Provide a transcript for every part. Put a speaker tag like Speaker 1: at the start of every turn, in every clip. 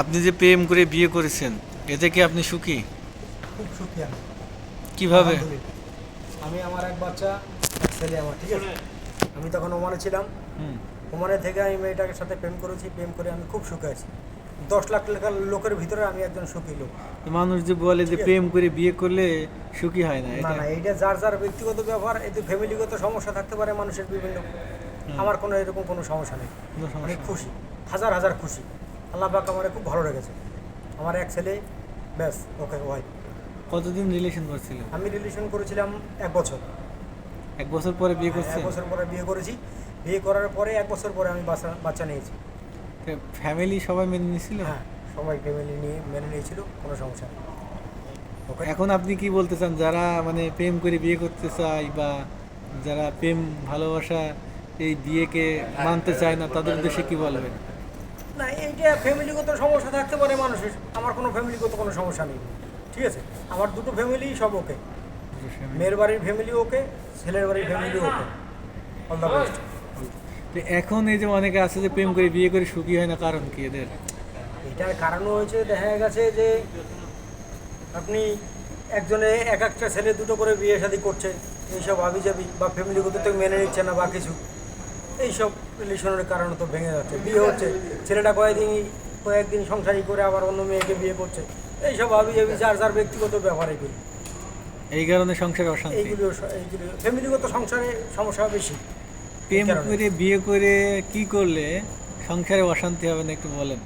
Speaker 1: আপনি যে প্রেম করে বিয়ে করেছেন এতে কি আপনি সুখী?
Speaker 2: খুব সুখী আমি।
Speaker 1: কীভাবে?
Speaker 2: আমি আমার এক বাচ্চা এক ছেলে আমার ঠিক আছে? আমি তখন ওমানে ছিলাম। ওমানে থেকে আমি মেয়েটার সাথে প্রেম করেছি প্রেম করে আমি খুব সুখে আছি। দশ লাখ টাকার লোকের ভিতরে আমি একজন সুখী লোক।
Speaker 1: মানুষ যে বলে যে প্রেম করে বিয়ে করলে সুখী হয় না
Speaker 2: না
Speaker 1: এটা
Speaker 2: না এইটা যার যার ব্যক্তিগত ব্যবহার এতে ফ্যামিলিগত সমস্যা থাকতে পারে মানুষের বিভিন্ন আমার কোনো এরকম কোনো সমস্যা নেই। আমি খুশি হাজার হাজার খুশি। আল্লাহ পাক আমার খুব ভালো রেখেছে। আমার এক ছেলে ব্যাস ওকে ওয়াইফ
Speaker 1: কতদিন রিলেশন করছিল
Speaker 2: আমি রিলেশন করেছিলাম এক বছর।
Speaker 1: এক বছর পরে বিয়ে করছে
Speaker 2: এক বছর পরে বিয়ে করেছি। বিয়ে করার পরে এক বছর পরে আমি বাচ্চা বাচ্চা নিয়েছি।
Speaker 1: ফ্যামিলি সবাই মেনে নিয়েছিল?
Speaker 2: হ্যাঁ সবাই ফ্যামিলি নিয়ে মেনে নিয়েছিল কোনো সমস্যা নেই।
Speaker 1: এখন আপনি কি বলতে চান? যারা মানে প্রেম করে বিয়ে করতে চায় বা যারা প্রেম ভালোবাসা এই বিয়েকে মানতে চায় না তাদের উদ্দেশ্যে কি বলবেন?
Speaker 2: না এইটা ফ্যামিলিগত সমস্যা থাকতে পারে মানুষের আমার কোনো ফ্যামিলিগত কোনো সমস্যা নেই। ঠিক আছে? আমার দুটো ফ্যামিলি সব ওকে। মেয়ের বাড়ির ফ্যামিলি ওকে ছেলের বাড়ির family okay. All the best
Speaker 1: তো এখন এই যে অনেকে আছে যে প্রেম করে বিয়ে করে সুখী হয় না কারণ কি এদের?
Speaker 2: এটার কারণ হয়েছে দেখা গেছে যে আপনি একজনে এক একটা ছেলে দুটো করে বিয়ে শাদি করছে এইসব আবি যাবি বা ফ্যামিলিগত তো মেনে নিচ্ছে না বা কিছু এইসব রিলেশনের কারণে তো ভেঙে যাচ্ছে। বিয়ে হচ্ছে। ছেলেটা কয়েকদিন কয়েকদিন সংসারী করে আবার অন্য মেয়েকে বিয়ে করছে। এইসব আবি যাবি যার যার ব্যক্তিগত ব্যাপার এগুলি
Speaker 1: এই কারণে সংসারে অশান্তি।
Speaker 2: এইগুলো এইগুলো ফ্যামিলিগত সংসারে সমস্যা বেশি।
Speaker 1: প্রেম করে বিয়ে করে কি করলে সংসারে অশান্তি হবে না একটু বলেন।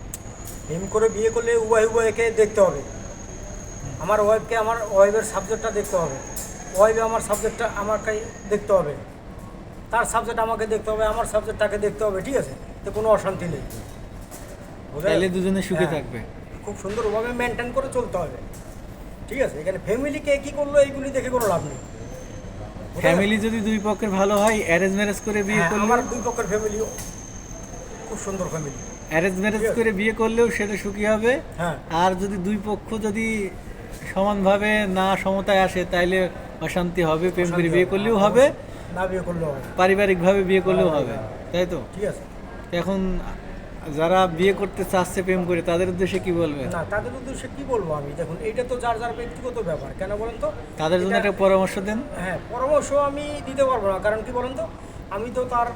Speaker 2: প্রেম করে বিয়ে করলে উভয় উভয়কে দেখতে হবে। আমার ওয়াইফকে আমার ওয়াইফের সাবজেক্টটা দেখতে হবে। ওয়াইফে আমার সাবজেক্টটা আমাকে দেখতে হবে। তার সাবজেক্ট আমাকে দেখতে হবে আমার সাবজেক্ট তাকে দেখতে হবে ঠিক আছে? তো কোনো অশান্তি নেই।
Speaker 1: তাহলে দুজনে সুখে
Speaker 2: হ্যাঁ,
Speaker 1: থাকবে।
Speaker 2: খুব সুন্দরভাবে মেনটেন করে চলতে হবে। ঠিক আছে? এখানে ফ্যামিলিকে কী করল এইগুলি দেখে কোনো লাভ নেই।
Speaker 1: ফ্যামিলি যদি দুই পক্ষের ভালো হয় অ্যারেঞ্জ ম্যারেজ করে বিয়ে
Speaker 2: হ্যাঁ,
Speaker 1: করলে
Speaker 2: আমার দুই পক্ষের ফ্যামিলিও খুব সুন্দর ফ্যামিলি
Speaker 1: অ্যারেঞ্জ ম্যারেজ করে বিয়ে করলেও সেটা সুখী হবে।
Speaker 2: হ্যাঁ।
Speaker 1: আর যদি দুই পক্ষ যদি সমানভাবে না সমতায় আসে তাইলে অশান্তি হবে প্রেম করে বিয়ে করলেও হবে।
Speaker 2: না বিয়ে করলেও হবে।
Speaker 1: পারিবারিকভাবে বিয়ে করলেও হবে তাই তো?
Speaker 2: ঠিক আছে।
Speaker 1: এখন যারা বিয়ে করতে চাচ্ছে প্রেম করে তাদের উদ্দেশ্যে কি বলবে?
Speaker 2: না তাদের উদ্দেশ্যে কি বলব আমি? দেখুন এইটা তো যার যার ব্যক্তিগত ব্যাপার কেন বলেন তো?
Speaker 1: তাদের জন্য একটা পরামর্শ দেন।
Speaker 2: হ্যাঁ পরামর্শ আমি দিতে পারব না কারণ কি বলেন তো? আমি তো তার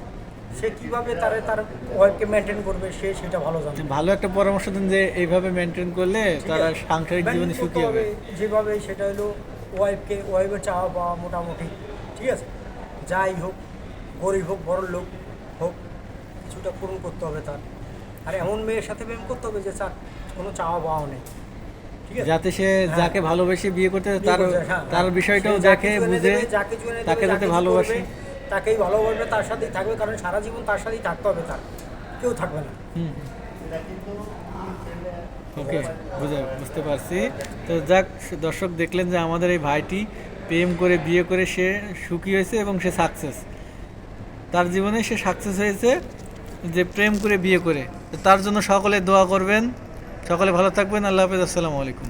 Speaker 2: সে কীভাবে তার তার ওয়াইফকে মেনটেন করবে সে সেটা ভালো জানে।
Speaker 1: ভালো একটা পরামর্শ দেন যে এইভাবে মেনটেন করলে তারা সাংসারিক জীবনে সুখী হবে।
Speaker 2: যেভাবে সেটা হলো ওয়াইফকে ওয়াইফের চাওয়া পাওয়া মোটামুটি ঠিক আছে? যাই হোক গরিব হোক বড় লোক হোক কিছুটা পূরণ করতে হবে তার। আর এমন মেয়ের সাথে প্রেম করতে হবে যে তার কোনো চাওয়া পাওয়া নেই। ঠিক আছে?
Speaker 1: যাতে সে
Speaker 2: হ্যাঁ।
Speaker 1: যাকে ভালোবেসে বিয়ে করতে তার
Speaker 2: হ্যাঁ,
Speaker 1: তার। বিষয়টাও
Speaker 2: সে যা
Speaker 1: দেখে বুঝে তাকে যাতে ভালোবাসে।
Speaker 2: তাকেই ভালোবাসবে তার সাথে থাকবে কারণ সারা জীবন তার সাথেই থাকতে হবে তার। কেউ থাকবে না।
Speaker 1: হুম। ওকে বুঝে বুঝতে পারছি। তো যাক দর্শক দেখলেন যে আমাদের এই ভাইটি প্রেম করে, বিয়ে করে সে সুখী হয়েছে এবং সে সাকসেস তার জীবনে সে সাকসেস হয়েছে যে প্রেম করে, বিয়ে করে। তার জন্য সকলে দোয়া করবেন। সকলে ভালো থাকবেন। আল্লাহ হাফেজ। আসসালামু আলাইকুম।